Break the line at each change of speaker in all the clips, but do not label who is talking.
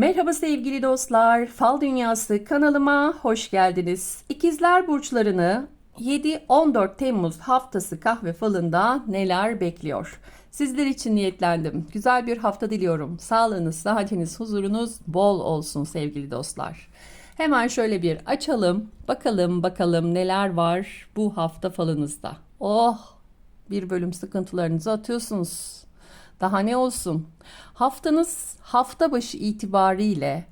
Merhaba sevgili dostlar. Fal Dünyası kanalıma hoş geldiniz. İkizler burçlarını 7-14 Temmuz haftası kahve falında neler bekliyor? Sizler için niyetlendim. Güzel bir hafta diliyorum. Sağlığınız, sıhhatiniz, huzurunuz bol olsun sevgili dostlar. Hemen şöyle bir açalım. Bakalım bakalım neler var bu hafta falınızda. Oh bir bölüm sıkıntılarınızı atıyorsunuz. Daha ne olsun? Haftanız hafta başı itibariyle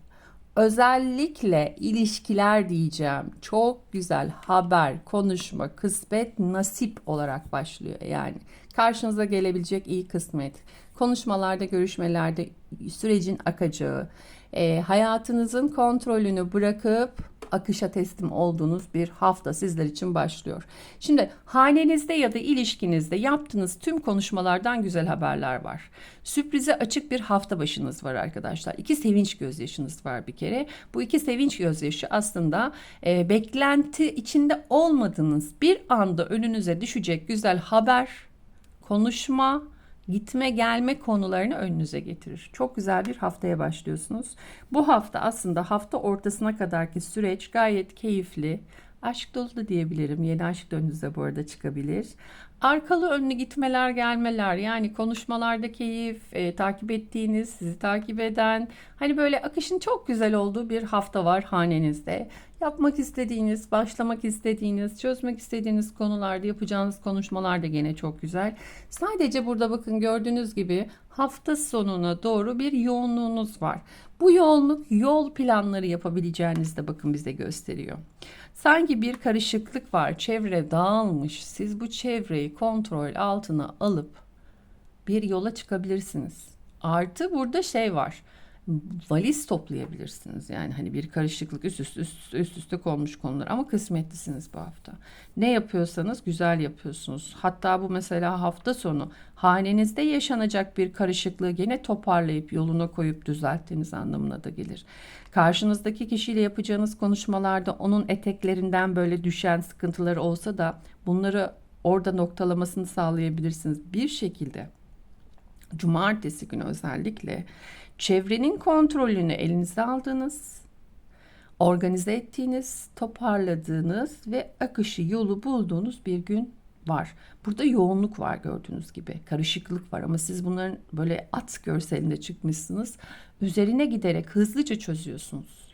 özellikle ilişkiler diyeceğim. Çok güzel haber, konuşma, kısmet, nasip olarak başlıyor. Yani karşınıza gelebilecek iyi kısmet. Konuşmalarda, görüşmelerde sürecin akacağı, e, hayatınızın kontrolünü bırakıp akışa teslim olduğunuz bir hafta sizler için başlıyor. Şimdi hanenizde ya da ilişkinizde yaptığınız tüm konuşmalardan güzel haberler var. Sürprize açık bir hafta başınız var arkadaşlar. İki sevinç gözyaşınız var bir kere. Bu iki sevinç gözyaşı aslında e, beklenti içinde olmadığınız bir anda önünüze düşecek güzel haber, konuşma, gitme gelme konularını önünüze getirir. Çok güzel bir haftaya başlıyorsunuz. Bu hafta aslında hafta ortasına kadarki süreç gayet keyifli. Aşk dolu da diyebilirim. Yeni aşk da önünüze bu arada çıkabilir. Arkalı önlü gitmeler gelmeler yani konuşmalarda keyif, e, takip ettiğiniz, sizi takip eden hani böyle akışın çok güzel olduğu bir hafta var hanenizde. Yapmak istediğiniz, başlamak istediğiniz, çözmek istediğiniz konularda yapacağınız konuşmalar da gene çok güzel. Sadece burada bakın gördüğünüz gibi hafta sonuna doğru bir yoğunluğunuz var. Bu yoğunluk yol planları yapabileceğiniz de bakın bize gösteriyor. Sanki bir karışıklık var. Çevre dağılmış. Siz bu çevreyi kontrol altına alıp bir yola çıkabilirsiniz. Artı burada şey var. Valiz toplayabilirsiniz. Yani hani bir karışıklık üst üste üst üst üste konmuş konular ama kısmetlisiniz bu hafta. Ne yapıyorsanız güzel yapıyorsunuz. Hatta bu mesela hafta sonu hanenizde yaşanacak bir karışıklığı gene toparlayıp yoluna koyup düzelttiğiniz anlamına da gelir. Karşınızdaki kişiyle yapacağınız konuşmalarda onun eteklerinden böyle düşen sıkıntıları olsa da bunları orada noktalamasını sağlayabilirsiniz bir şekilde. Cumartesi günü özellikle çevrenin kontrolünü elinize aldığınız, organize ettiğiniz, toparladığınız ve akışı yolu bulduğunuz bir gün var. Burada yoğunluk var gördüğünüz gibi. Karışıklık var ama siz bunların böyle at görselinde çıkmışsınız. Üzerine giderek hızlıca çözüyorsunuz.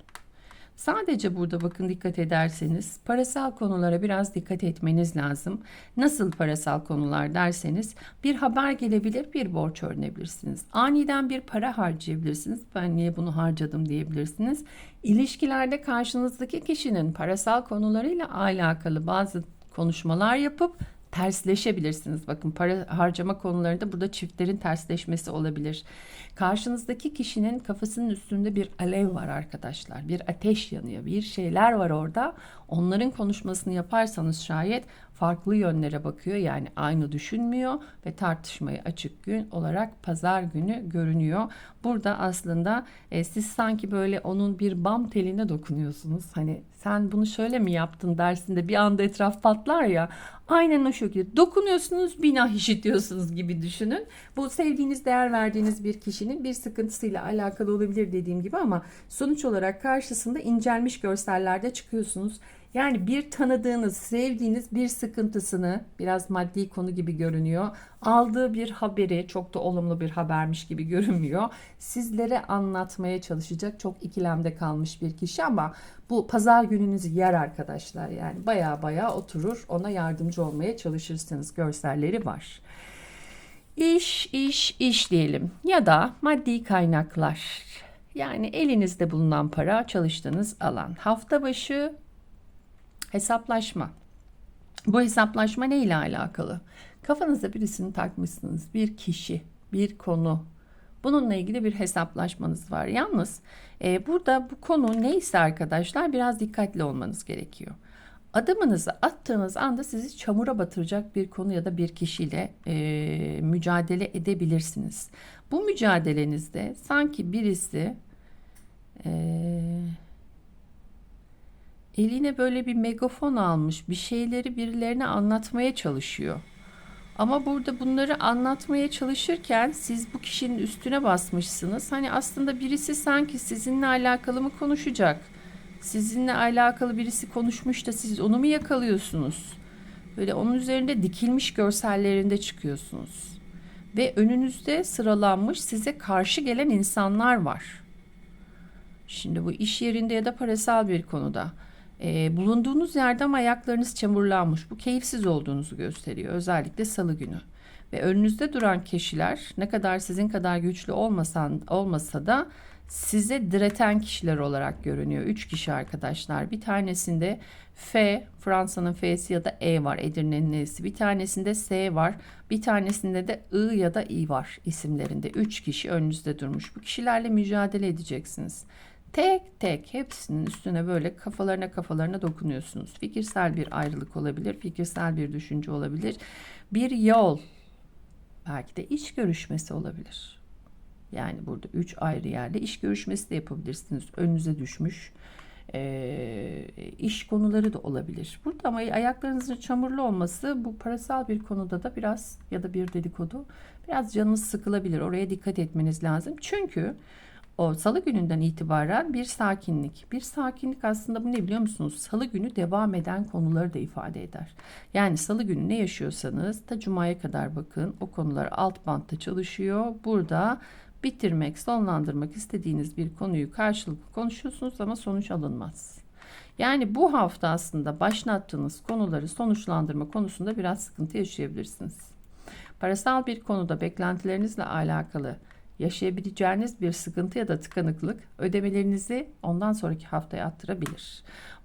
Sadece burada bakın dikkat ederseniz parasal konulara biraz dikkat etmeniz lazım. Nasıl parasal konular derseniz bir haber gelebilir bir borç öğrenebilirsiniz. Aniden bir para harcayabilirsiniz. Ben niye bunu harcadım diyebilirsiniz. İlişkilerde karşınızdaki kişinin parasal konularıyla alakalı bazı konuşmalar yapıp tersleşebilirsiniz. Bakın para harcama konularında burada çiftlerin tersleşmesi olabilir. Karşınızdaki kişinin kafasının üstünde bir alev var arkadaşlar. Bir ateş yanıyor. Bir şeyler var orada. Onların konuşmasını yaparsanız şayet farklı yönlere bakıyor. Yani aynı düşünmüyor ve tartışmayı açık gün olarak pazar günü görünüyor. Burada aslında e, siz sanki böyle onun bir bam teline dokunuyorsunuz. Hani sen bunu şöyle mi yaptın dersinde bir anda etraf patlar ya. Aynen o şekilde dokunuyorsunuz bina işitiyorsunuz gibi düşünün. Bu sevdiğiniz değer verdiğiniz bir kişinin bir sıkıntısıyla alakalı olabilir dediğim gibi ama sonuç olarak karşısında incelmiş görsellerde çıkıyorsunuz. Yani bir tanıdığınız, sevdiğiniz bir sıkıntısını biraz maddi konu gibi görünüyor. Aldığı bir haberi çok da olumlu bir habermiş gibi görünmüyor. Sizlere anlatmaya çalışacak çok ikilemde kalmış bir kişi ama bu pazar gününüzü yer arkadaşlar. Yani baya baya oturur ona yardımcı olmaya çalışırsınız. Görselleri var. İş, iş, iş diyelim ya da maddi kaynaklar. Yani elinizde bulunan para çalıştığınız alan. Hafta başı Hesaplaşma. Bu hesaplaşma ne ile alakalı? Kafanıza birisini takmışsınız. Bir kişi, bir konu. Bununla ilgili bir hesaplaşmanız var. Yalnız e, burada bu konu neyse arkadaşlar biraz dikkatli olmanız gerekiyor. Adımınızı attığınız anda sizi çamura batıracak bir konu ya da bir kişiyle e, mücadele edebilirsiniz. Bu mücadelenizde sanki birisi e, eline böyle bir megafon almış bir şeyleri birilerine anlatmaya çalışıyor. Ama burada bunları anlatmaya çalışırken siz bu kişinin üstüne basmışsınız. Hani aslında birisi sanki sizinle alakalı mı konuşacak? Sizinle alakalı birisi konuşmuş da siz onu mu yakalıyorsunuz? Böyle onun üzerinde dikilmiş görsellerinde çıkıyorsunuz. Ve önünüzde sıralanmış size karşı gelen insanlar var. Şimdi bu iş yerinde ya da parasal bir konuda. Ee, bulunduğunuz yerde ama ayaklarınız çamurlanmış. Bu keyifsiz olduğunuzu gösteriyor. Özellikle salı günü. Ve önünüzde duran kişiler ne kadar sizin kadar güçlü olmasan, olmasa da size direten kişiler olarak görünüyor. Üç kişi arkadaşlar. Bir tanesinde F, Fransa'nın F'si ya da E var. Edirne'nin E'si. Bir tanesinde S var. Bir tanesinde de I ya da I var isimlerinde. Üç kişi önünüzde durmuş. Bu kişilerle mücadele edeceksiniz. Tek tek hepsinin üstüne böyle kafalarına kafalarına dokunuyorsunuz. Fikirsel bir ayrılık olabilir, fikirsel bir düşünce olabilir. Bir yol, belki de iş görüşmesi olabilir. Yani burada üç ayrı yerde iş görüşmesi de yapabilirsiniz. Önünüze düşmüş e, iş konuları da olabilir. Burada ama ayaklarınızın çamurlu olması bu parasal bir konuda da biraz ya da bir dedikodu biraz canınız sıkılabilir. Oraya dikkat etmeniz lazım. Çünkü o salı gününden itibaren bir sakinlik. Bir sakinlik aslında bu ne biliyor musunuz? Salı günü devam eden konuları da ifade eder. Yani salı günü ne yaşıyorsanız ta cumaya kadar bakın o konular alt bantta çalışıyor. Burada bitirmek, sonlandırmak istediğiniz bir konuyu karşılıklı konuşuyorsunuz ama sonuç alınmaz. Yani bu hafta aslında başlattığınız konuları sonuçlandırma konusunda biraz sıkıntı yaşayabilirsiniz. Parasal bir konuda beklentilerinizle alakalı yaşayabileceğiniz bir sıkıntı ya da tıkanıklık ödemelerinizi ondan sonraki haftaya attırabilir.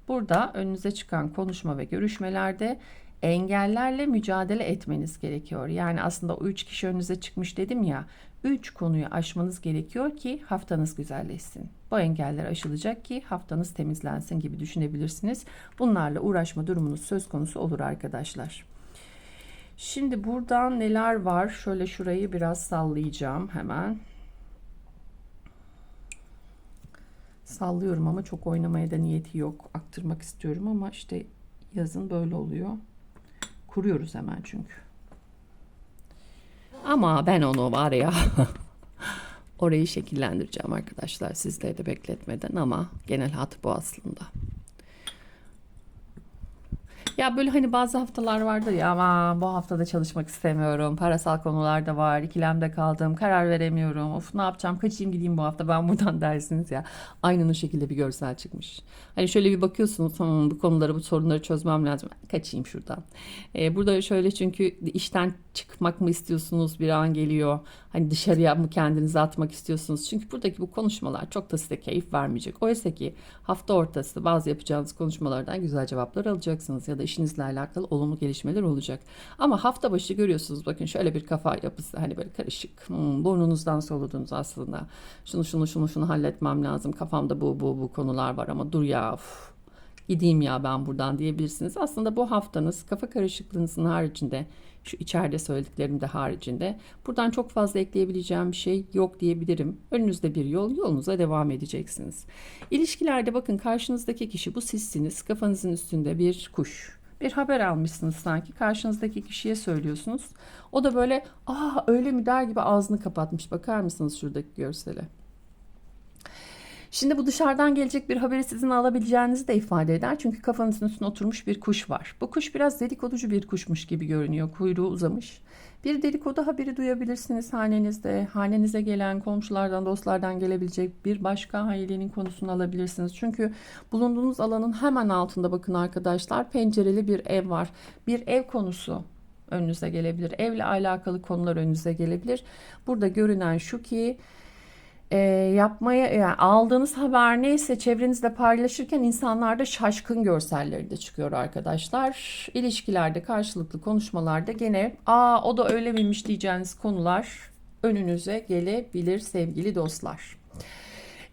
Burada önünüze çıkan konuşma ve görüşmelerde engellerle mücadele etmeniz gerekiyor. Yani aslında o üç kişi önünüze çıkmış dedim ya. Üç konuyu aşmanız gerekiyor ki haftanız güzelleşsin. Bu engeller aşılacak ki haftanız temizlensin gibi düşünebilirsiniz. Bunlarla uğraşma durumunuz söz konusu olur arkadaşlar. Şimdi buradan neler var? Şöyle şurayı biraz sallayacağım hemen. Sallıyorum ama çok oynamaya da niyeti yok. Aktırmak istiyorum ama işte yazın böyle oluyor. Kuruyoruz hemen çünkü. Ama ben onu var ya orayı şekillendireceğim arkadaşlar sizleri de bekletmeden ama genel hat bu aslında. Ya böyle hani bazı haftalar vardır ya ama bu haftada çalışmak istemiyorum. Parasal konularda var. ikilemde kaldım. Karar veremiyorum. Of ne yapacağım? Kaçayım gideyim bu hafta ben buradan dersiniz ya. Aynen o şekilde bir görsel çıkmış. Hani şöyle bir bakıyorsunuz hmm, bu konuları bu sorunları çözmem lazım. Kaçayım şuradan. Ee, burada şöyle çünkü işten çıkmak mı istiyorsunuz bir an geliyor. Hani dışarıya mı kendinizi atmak istiyorsunuz? Çünkü buradaki bu konuşmalar çok da size keyif vermeyecek. Oysa ki hafta ortası bazı yapacağınız konuşmalardan güzel cevaplar alacaksınız ya da işinizle alakalı olumlu gelişmeler olacak. Ama hafta başı görüyorsunuz bakın şöyle bir kafa yapısı hani böyle karışık. Hmm, burnunuzdan soludunuz aslında. Şunu şunu şunu şunu halletmem lazım. Kafamda bu bu bu konular var ama dur ya uf, gideyim ya ben buradan diyebilirsiniz. Aslında bu haftanız kafa karışıklığınızın haricinde şu içeride söylediklerim de haricinde buradan çok fazla ekleyebileceğim bir şey yok diyebilirim. Önünüzde bir yol, yolunuza devam edeceksiniz. İlişkilerde bakın karşınızdaki kişi bu sizsiniz. Kafanızın üstünde bir kuş. Bir haber almışsınız sanki karşınızdaki kişiye söylüyorsunuz. O da böyle aa öyle mi der gibi ağzını kapatmış. Bakar mısınız şuradaki görsele? Şimdi bu dışarıdan gelecek bir haberi sizin alabileceğinizi de ifade eder. Çünkü kafanızın üstüne oturmuş bir kuş var. Bu kuş biraz dedikoducu bir kuşmuş gibi görünüyor. Kuyruğu uzamış. Bir dedikodu haberi duyabilirsiniz hanenizde. Hanenize gelen komşulardan, dostlardan gelebilecek bir başka ailenin konusunu alabilirsiniz. Çünkü bulunduğunuz alanın hemen altında bakın arkadaşlar pencereli bir ev var. Bir ev konusu önünüze gelebilir. Evle alakalı konular önünüze gelebilir. Burada görünen şu ki e, yapmaya yani aldığınız haber neyse çevrenizde paylaşırken insanlarda şaşkın görselleri de çıkıyor arkadaşlar. İlişkilerde karşılıklı konuşmalarda gene aa o da öyle miymiş diyeceğiniz konular önünüze gelebilir sevgili dostlar.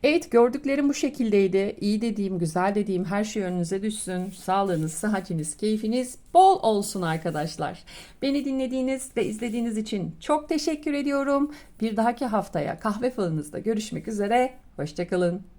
Evet gördüklerim bu şekildeydi. İyi dediğim, güzel dediğim her şey önünüze düşsün. Sağlığınız, sıhhatiniz, keyfiniz bol olsun arkadaşlar. Beni dinlediğiniz ve izlediğiniz için çok teşekkür ediyorum. Bir dahaki haftaya kahve falınızda görüşmek üzere. Hoşçakalın.